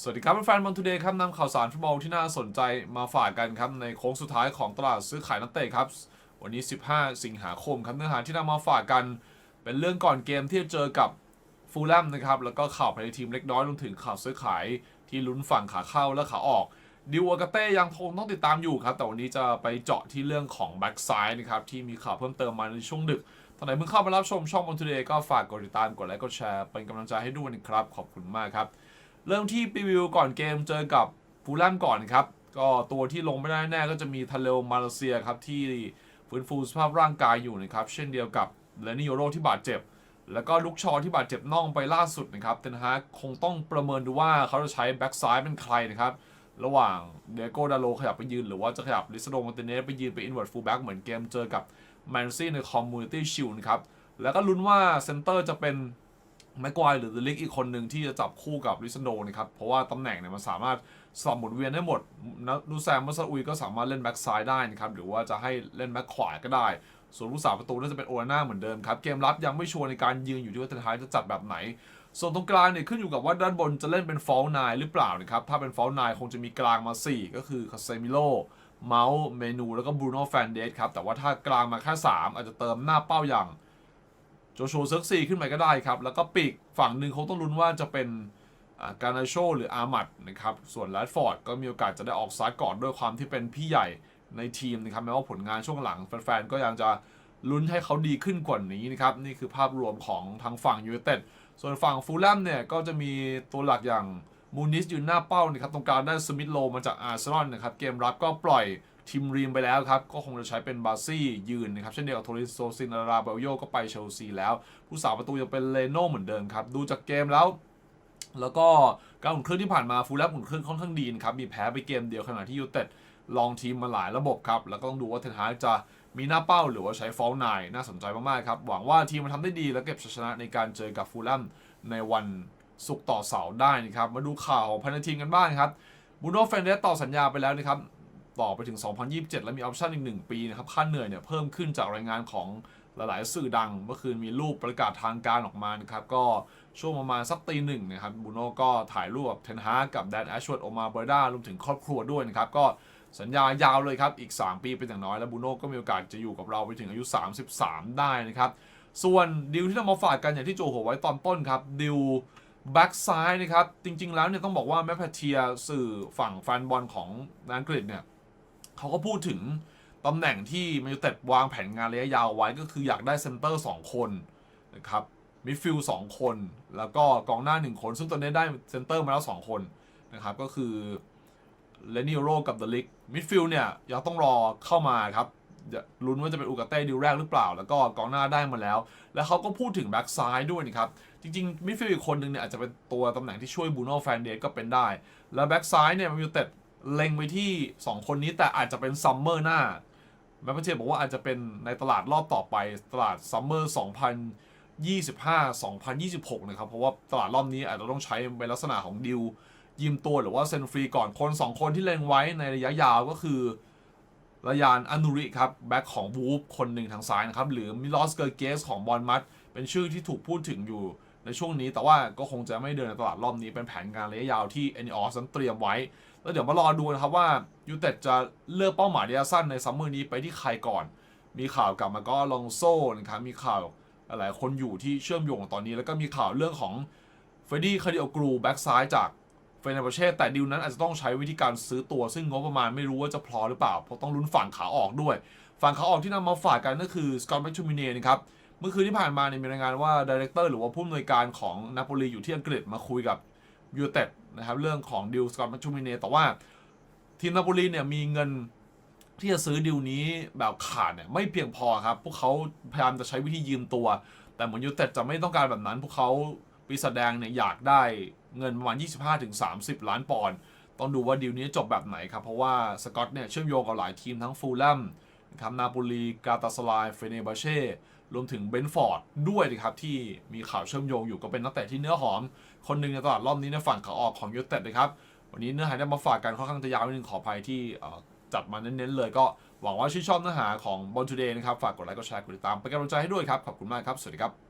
สวัสดีครับแฟนบอลทูเดย์ครับนำข่าวสารฟุตบอลที่น่าสนใจมาฝากกันครับ ในโค้งสุดท้ายของตลาดซื้อขายนักเตะครับ วันนี้ 15 สิงหาคมครับเนื้อหาที่นำมาฝากกัน เป็นเรื่องก่อนเกมที่จะเจอกับฟูลแลมนะครับ แล้วก็ข่าวภายในทีมเล็กน้อยรวมถึงข่าวซื้อขายที่ลุ้นฝั่งขาเข้าและขาออกดิวอากาเต้ยังคงต้องติดตามอยู่ครับ แต่วันนี้จะไปเจาะที่เรื่องของแบ็กซ้ายนะครับที่มีข่าวเพิ่มเติมมาในช่วงดึกท่านไหนเพิ่งเข้ามารับชมช่องบอลทูเดย์ก็ฝากกดติดตามกดไลค์กดแชร์เป็นกำลังใจให้ด้วยนะครับขอบคุณมากครับ เริ่มที่รีวิวก่อนเกมเจอกับฟูลแลมก่อนครับ ก็ตัวที่ลงไม่ได้แน่ก็จะมีทาเลมาเลเซียครับ ที่ฟื้นฟูสภาพร่างกายอยู่นะครับ เช่นเดียวกับเลนิโยโรที่บาดเจ็บ แล้วก็ลุกชอที่บาดเจ็บน่องไปล่าสุดนะครับเทนฮาคงต้องประเมินดูว่าเขาจะใช้แบ็กซ้ายเป็นใครนะครับ ระหว่างเดโกดาโลขยับไปยืน หรือว่าจะขยับลิซโดมอนเตเนสไปยืนไปอินเวอร์ตฟูลแบ็กเหมือนเกมเจอกับแมนซี่ในคอมมูนิตี้ชิลนะครับแล้วก็ลุ้นว่าเซนเตอร์จะเป็น แม็กควายหรือเดลิกอีกคนหนึ่งที่จะจับคู่กับลิซันนะครับ เพราะว่าตำแหน่งเนี่ยมันสามารถสลับหมุนเวียนได้หมดนะนูแซมมัสอุยก็สามารถเล่นแบ็กซ้ายได้นะครับ หรือว่าจะให้เล่นแบ็กขวาก็ได้ ส่วนผู้สาประตูน่าจะเป็นโอนาน่าเหมือนเดิมครับ เกมรับยังไม่ชัวร์ในการยืนอยู่ที่ว่าเทนฮากจะจัดแบบไหน ส่วนตรงกลางเนี่ยขึ้นอยู่กับว่าด้านบนจะเล่นเป็นฟอลนายหรือเปล่านะครับ ถ้าเป็นฟอลนายคงจะมีกลางมา 4 ก็คือคาเซมิโลเมาส์เมนูแล้วก็บรูโน่แฟนเดสครับ แต่ว่าถ้ากลางมาแค่3อาจจะเติมหน้าเป้าอย่าง โจโฉเซิร์กซีขึ้นไปก็ได้ครับ แล้วก็ปีกฝั่งหนึ่งเขาต้องลุ้นว่าจะเป็นการนาโชหรืออามัดนะครับ ส่วนแรดฟอร์ดก็มีโอกาสจะได้ออกซ้ายก่อนด้วยความที่เป็นพี่ใหญ่ในทีมนะครับแม้ว่าผลงานช่วงหลังแฟนๆก็ยังจะลุ้นให้เขาดีขึ้นกว่านี้นะครับ นี่คือภาพรวมของทางฝั่งยูไนเต็ดส่วนฝั่งฟูลแลมเนี่ยก็จะมีตัวหลักอย่างมูนิสอยืนหน้าเป้านะครับตรงกลางได้สมิธโลมาจากอาร์เซนอลนะครับเกมรับก็ปล่อย ทีมรีมไปแล้วครับ ก็คงจะใช้เป็นบาซี่ยืนนะครับ เช่นเดียวกับโทริโซซินาราเบลโยก็ไปเชลซีแล้ว ผู้สาประตูยังเป็นเลโน่เหมือนเดิมครับ ดูจากเกมแล้ว แล้วก็การอุ่นเครื่องที่ผ่านมาฟูลแลมอุ่นเครื่องค่อนข้างดีนะครับ มีแพ้ไปเกมเดียวขณะที่ยูเต็ดลองทีมมาหลายระบบครับ แล้วก็ต้องดูว่าเทนฮาจะมีหน้าเป้าหรือว่าใช้ฟอลไนน่าสนใจมากๆครับ หวังว่าทีมมันทำได้ดีและเก็บชัยชนะในการเจอกับฟูลแลมในวันศุกร์ต่อเสาร์ได้นะครับ มาดูข่าวของภายในทีมกันบ้างครับบูโน่เฟนเดสต่อสัญญาไปแล้วนะครับ ต่อไปถึง 2027 แล้วมีออปชั่นอีก 1 ปีนะครับ ค่าเหนื่อยเนี่ยเพิ่มขึ้นจากรายงานของหลาย ๆ สื่อดัง เมื่อคืนมีรูปประกาศทางการออกมานะครับ ก็ช่วงประมาณสักตีหนึ่งนะครับบูโน่ก็ถ่ายรูปกับเทนฮากกับแดนแอชวดโอมาเบอร์ดารวมถึงครอบครัวด้วยนะครับ ก็สัญญายาวเลยครับ อีก 3 ปีเป็นอย่างน้อย แล้วบูโน่ก็มีโอกาสจะอยู่กับเราไปถึงอายุ 33 ได้นะครับ ส่วนดิวที่เรามาฝากกันอย่างที่โจโหไว้ตอนต้นครับดิวแบ็กซ้ายนะครับจริง ๆ แล้วเนี่ยต้องบอกว่าแมพเทียสื่อฝั่งแฟนบอลของอังกฤษเนี่ย เขาก็พูดถึงตำแหน่งที่มนยูเต็ดวางแผนงานระยะยาวไว้ก็คืออยากได้เซนเตอร์ 2 คนนะครับมิดฟิลด์2คน แล้วก็กองหน้า 1 คน ซึ่งตอนนี้ได้เซนเตอร์มาแล้ว 2 คนนะครับก็คือเลนิโรกับเดลิกมิดฟิลด์เนี่ยยังต้องรอเข้ามาครับลุ้นว่าจะเป็นอุกาเต้ดิวแรกหรือเปล่า แล้วก็กองหน้าได้มาแล้ว แล้วเขาก็พูดถึงแบ็กซ้ายด้วยนะครับ จริงๆมิดฟิลด์อีกคนหนึ่งเนี่ยอาจจะเป็นตัวตำแหน่งที่ช่วยบูโน่แฟนเดสก็เป็นได้ แล้วแบ็กซ้ายเนี่ยมนยูเต็ด เล็งไปที่ 2 คนนี้แต่อาจจะเป็นซัมเมอร์หน้าแมปเปอร์เชบอกว่าอาจจะเป็นในตลาดรอบต่อไปตลาดซัมเมอร์2025 2026 นะครับ เพราะว่าตลาดรอบนี้อาจจะต้องใช้เป็นลักษณะของดิวยืมตัวหรือว่าเซ็นฟรีก่อนคน 2 คนที่เล็งไว้ในระยะยาวก็คือระยานอานุริครับ แบ็คของวูฟคนหนึ่งทางซ้ายนะครับ หรือมิลอสเกอร์เกสของบอลมัดเป็นชื่อที่ถูกพูดถึงอยู่ ในช่วงนี้แต่ว่าก็คงจะไม่เดินในตลาดรอบนี้เป็นแผนงานระยะยาวที่เอ็นออสนั้นเตรียมไว้ แล้วเดี๋ยวมารอดูนะครับว่ายูเต็ดจะเลือกเป้าหมายระยะสั้นในซัมเมอร์นี้ไปที่ใครก่อน มีข่าวกลับมาก็ลองโซ่นะครับมีข่าวหลายคนอยู่ที่เชื่อมโยงตอนนี้ แล้วก็มีข่าวเรื่องของเฟรดดี้คาริโอกรูแบ็กซ้ายจากเฟเนเบเช่แต่ดิวนั้นอาจจะต้องใช้วิธีการซื้อตัว ซึ่งงบประมาณไม่รู้ว่าจะพอหรือเปล่าเพราะต้องลุ้นฝั่งขาออกด้วย ฝั่งขาออกที่นำมาฝากกันก็คือสกอตแมคชูมิเน่นะครับ เมื่อคืนที่ผ่านมาเนี่ยมีรายงานว่าดีเรคเตอร์หรือว่าผู้อำนวยการของนาโปลีอยู่ที่อังกฤษมาคุยกับยูเต็ดนะครับเรื่องของดิวสกอตแมคชูมิเน่แต่ว่าทีมนาโปลีเนี่ยมีเงินที่จะซื้อดิวนี้แบบขาดเนี่ยไม่เพียงพอครับ พวกเขาพยายามจะใช้วิธียืมตัว แต่เหมือนยูเต็ดจะไม่ต้องการแบบนั้น พวกเขาปีศาจแดงเนี่ยอยากได้เงินประมาณ 25-30 ล้านปอนด์ต้องดูว่าดิวนี้จบแบบไหนครับ เพราะว่าสกอตเนี่ยเชื่อมโยงกับหลายทีมทั้งฟูลแลม นะครับนาโปลีกาตาสลายเฟเนบาเช่รวมถึงเบนฟอร์ดด้วยนะครับที่มีข่าวเชื่อมโยงอยู่ก็เป็นนักเตะที่เนื้อหอม คนหนึ่งในตลาดรอบนี้ในฝั่งขาออกของยูเต็ดนะครับวันนี้เนื้อหาได้มาฝากกันค่อนข้างจะยาวนิดนึงขออภัยที่จัดมาเน้นๆเลยก็หวังว่าชื่นชอบเนื้อหาของบอลทูเดย์นะครับ ฝากกดไลค์กดแชร์กดติดตามเป็นกำลังใจให้ด้วยครับ ขอบคุณมากครับ สวัสดีครับ